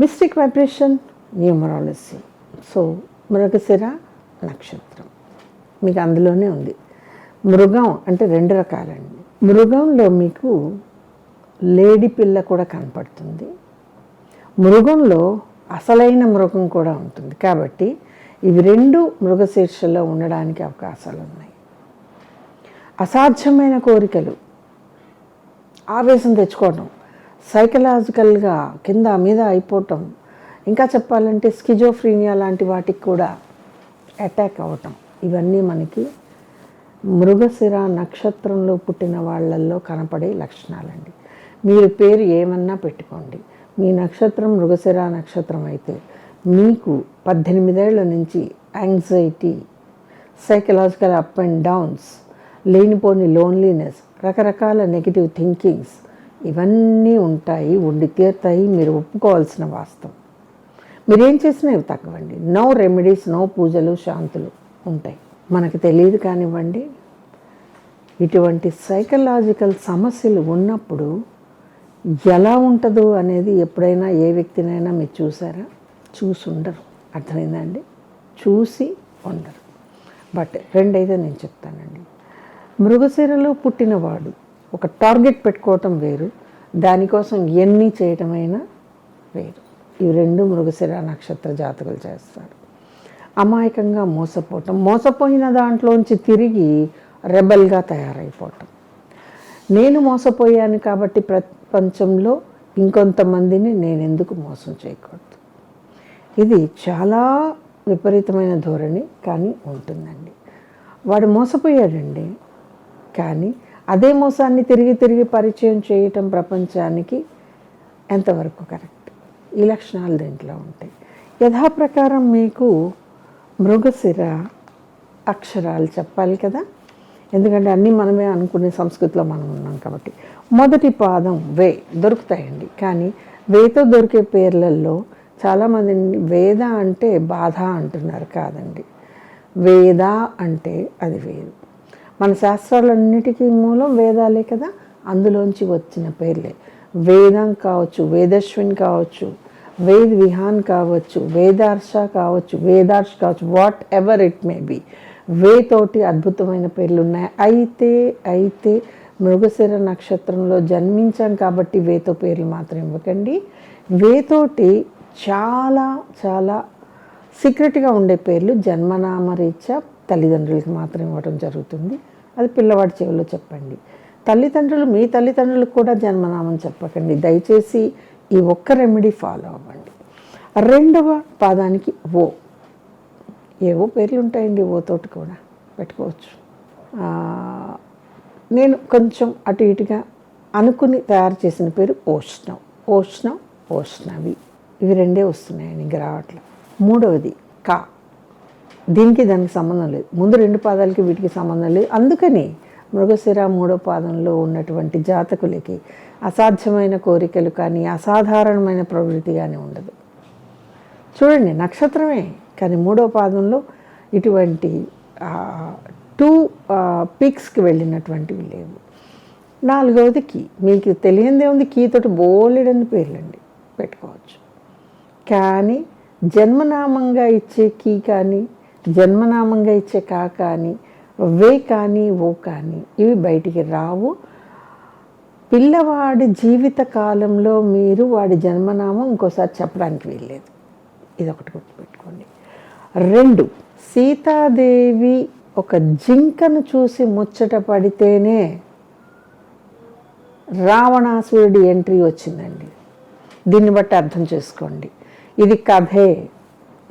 Mystic vibration numerology so Mrigashira నక్షత్రం. మీకు అందులోనే ఉంది. మృగం అంటే రెండు రకాలండి. మృగంలో మీకు లేడీ పిల్ల కూడా కనపడుతుంది. మృగంలో అసలైన మృగం కూడా ఉంటుంది. కాబట్టి ఇవి రెండు మృగశీర్షలో ఉండడానికి అవకాశాలు ఉన్నాయి అసాధ్యమైన కోరికలు. ఆవేశం తెచ్చుకోవడం సైకలాజికల్గా కింద మీద అయిపోవటం. ఇంకా చెప్పాలంటే స్కిజోఫ్రీనియా లాంటి వాటికి కూడా అటాక్ అవ్వటం ఇవన్నీ మనకి మృగశిర నక్షత్రంలో పుట్టిన వాళ్ళల్లో కనపడే లక్షణాలండి. మీరు పేరు ఏమన్నా పెట్టుకోండి. మీ నక్షత్రం మృగశిర నక్షత్రం అయితే మీకు పద్దెనిమిదేళ్ళ నుంచి anxiety psychological up and downs లేనిపోని లోన్లీనెస్ రకరకాల నెగిటివ్ థింకింగ్స్ ఇవన్నీ ఉంటాయి ఉండి తీరుతాయి మీరు ఒప్పుకోవాల్సిన వాస్తవం. మీరేం చేసినా ఇవి తగ్గవండి. నో రెమెడీస్ నో పూజలు శాంతులు ఉంటాయి. మనకు తెలియదు కానివ్వండి ఇటువంటి సైకలాజికల్ సమస్యలు ఉన్నప్పుడు ఎలా ఉంటుందో అనేది ఎప్పుడైనా ఏ వ్యక్తినైనా మీరు చూసారా? చూసి ఉండరు. అర్థమైందండి చూసి ఉండరు. బట్ రెండైతే నేను చెప్తానండి. మృగశిరలో పుట్టినవాడు ఒక టార్గెట్ పెట్టుకోవటం వేరు. దానికోసం ఎన్ని చేయటమైనా వేరు ఇవి రెండు మృగశిర నక్షత్ర జాతకులు చేస్తారు. అమాయకంగా మోసపోవటం మోసపోయిన దాంట్లోంచి తిరిగి రెబల్గా తయారైపోవటం. నేను మోసపోయాను కాబట్టి ప్రపంచంలో ఇంకొంతమందిని నేను ఎందుకు మోసం చేయకూడదు. ఇది చాలా విపరీతమైన ధోరణి కానీ ఉంటుందండి. వాడు మోసపోయాడండి కానీ అదే మోసాన్ని తిరిగి తిరిగి పరిచయం చేయటం ప్రపంచానికి ఎంతవరకు కరెక్ట్? ఈ లక్షణాలు దీంట్లో ఉంటాయి? యథాప్రకారం మీకు మృగశిర అక్షరాలు చెప్పాలి కదా? ఎందుకంటే అన్నీ మనమే అనుకునే సంస్కృతిలో మనం ఉన్నాం కాబట్టి. మొదటి పాదం వే దొరుకుతాయండి. కానీ వేతో దొరికే పేర్లలో చాలామంది వేద అంటే బాధ అంటున్నారు కాదండి. వేద అంటే అది వేరు. మన శాస్త్రాలన్నిటికీ మూలం వేదాలే కదా. అందులోంచి వచ్చిన పేర్లే. వేదం కావచ్చు వేదశ్విన్ కావచ్చు వేద్ విహాన్ కావచ్చు వేదార్ష కావచ్చు వేదార్ష్ కావచ్చు whatever it may be వేతోటి అద్భుతమైన పేర్లు ఉన్నాయి అయితే అయితే మృగశిర నక్షత్రంలో జన్మించాం కాబట్టి వేతో పేర్లు మాత్రం ఇవ్వకండి. వేతోటి చాలా చాలా సీక్రెట్గా ఉండే పేర్లు జన్మనామరీత్యా తల్లిదండ్రులకి మాత్రం ఇవ్వడం జరుగుతుంది. అది పిల్లవాడి చెవిలో చెప్పండి. తల్లిదండ్రులు మీ తల్లిదండ్రులకు కూడా జన్మనామం చెప్పకండి. దయచేసి ఈ ఒక్క రెమెడీ ఫాలో అవ్వండి. రెండవ పాదానికి ఓ. ఏవో పేర్లు ఉంటాయండి ఓతోటి కూడా పెట్టుకోవచ్చు. నేను కొంచెం అటు ఇటుగా అనుకుని తయారు చేసిన పేరు ఓష్ణం ఓష్ణం ఓష్ణవి. ఇవి రెండే వస్తున్నాయండి ఇంక రావట్లేదు మూడవది కా. దీనికి దానికి సంబంధం లేదు. ముందు రెండు పాదాలకి వీటికి సంబంధం లేదు. అందుకని మృగశిర మూడో పాదంలో ఉన్నటువంటి జాతకులకి అసాధ్యమైన కోరికలు కానీ అసాధారణమైన ప్రవృత్తి కానీ ఉండదు. చూడండి నక్షత్రమే కానీ మూడో పాదంలో ఇటువంటి టూ పిక్స్కి వెళ్ళినటువంటివి లేవు. నాలుగవది కీ. మీకు తెలియందే ఉంది కీ తోటి బోలెడని పేర్లండి. పెట్టుకోవచ్చు. కానీ జన్మనామంగా ఇచ్చే కీ కానీ జన్మనామంగా ఇచ్చే కా కానీ వే కానీ ఓ కానీ ఇవి బయటికి రావు. పిల్లవాడి జీవిత కాలంలో మీరు వాడి జన్మనామం ఇంకోసారి చెప్పడానికి వీల్లేదు. ఇది ఒకటి గుర్తుపెట్టుకోండి. రెండు సీతాదేవి ఒక జింకను చూసి ముచ్చట పడితేనే రావణాసురుడి ఎంట్రీ వచ్చిందండి. దీన్ని బట్టి అర్థం చేసుకోండి. ఇది కథే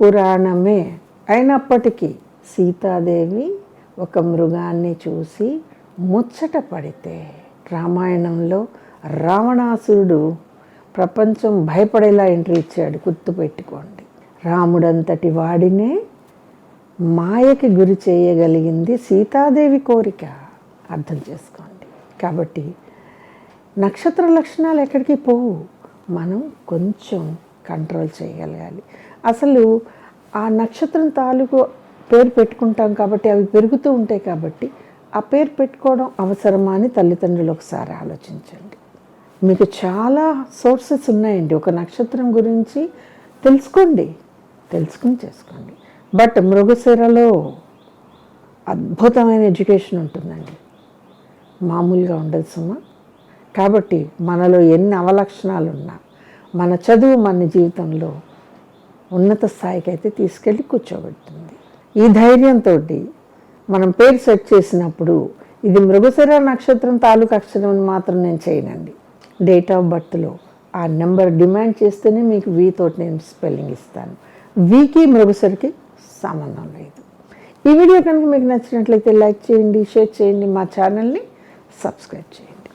పురాణమే. అయినప్పటికీ సీతాదేవి ఒక మృగాన్ని చూసి ముచ్చట పడితే రామాయణంలో రావణాసురుడు ప్రపంచం భయపడేలా ఎంట్రీ ఇచ్చాడు గుర్తుపెట్టుకోండి రాముడంతటి వాడినే మాయకి గురి చేయగలిగింది సీతాదేవి కోరిక. అర్థం చేసుకోండి. కాబట్టి నక్షత్ర లక్షణాలు ఎక్కడికి పోవు. మనం కొంచెం కంట్రోల్ చేయగలగాలి అసలు ఆ నక్షత్రం తాలూకు పేరు పెట్టుకుంటాం కాబట్టి అవి పెరుగుతూ ఉంటాయి కాబట్టి ఆ పేరు పెట్టుకోవడం అవసరమా అని తల్లిదండ్రులు ఒకసారి ఆలోచించండి. మీకు చాలా సోర్సెస్ ఉన్నాయండి. ఒక నక్షత్రం గురించి తెలుసుకోండి. తెలుసుకుని చేసుకోండి. బట్ మృగశిరలో అద్భుతమైన ఎడ్యుకేషన్ ఉంటుందండి. మామూలుగా ఉండదు సుమా. కాబట్టి మనలో ఎన్ని అవలక్షణాలు ఉన్నా మన చదువు మన జీవితంలో ఉన్నత స్థాయికి అయితే తీసుకెళ్ళి కూర్చోబెడుతుంది. ఈ ధైర్యంతో మనం పేరు సెట్ చేసినప్పుడు ఇది మృగశిర నక్షత్రం తాలూకు అక్షరం మాత్రం నేను చేయనండి. డేట్ ఆఫ్ బర్త్లో ఆ నెంబర్ డిమాండ్ చేస్తేనే మీకు వి తోటి నేను స్పెల్లింగ్ ఇస్తాను. వీకి మృగశిరకి సంబంధం లేదు. ఈ వీడియో కనుక మీకు నచ్చినట్లయితే లైక్ చేయండి షేర్ చేయండి మా ఛానల్ని సబ్స్క్రైబ్ చేయండి.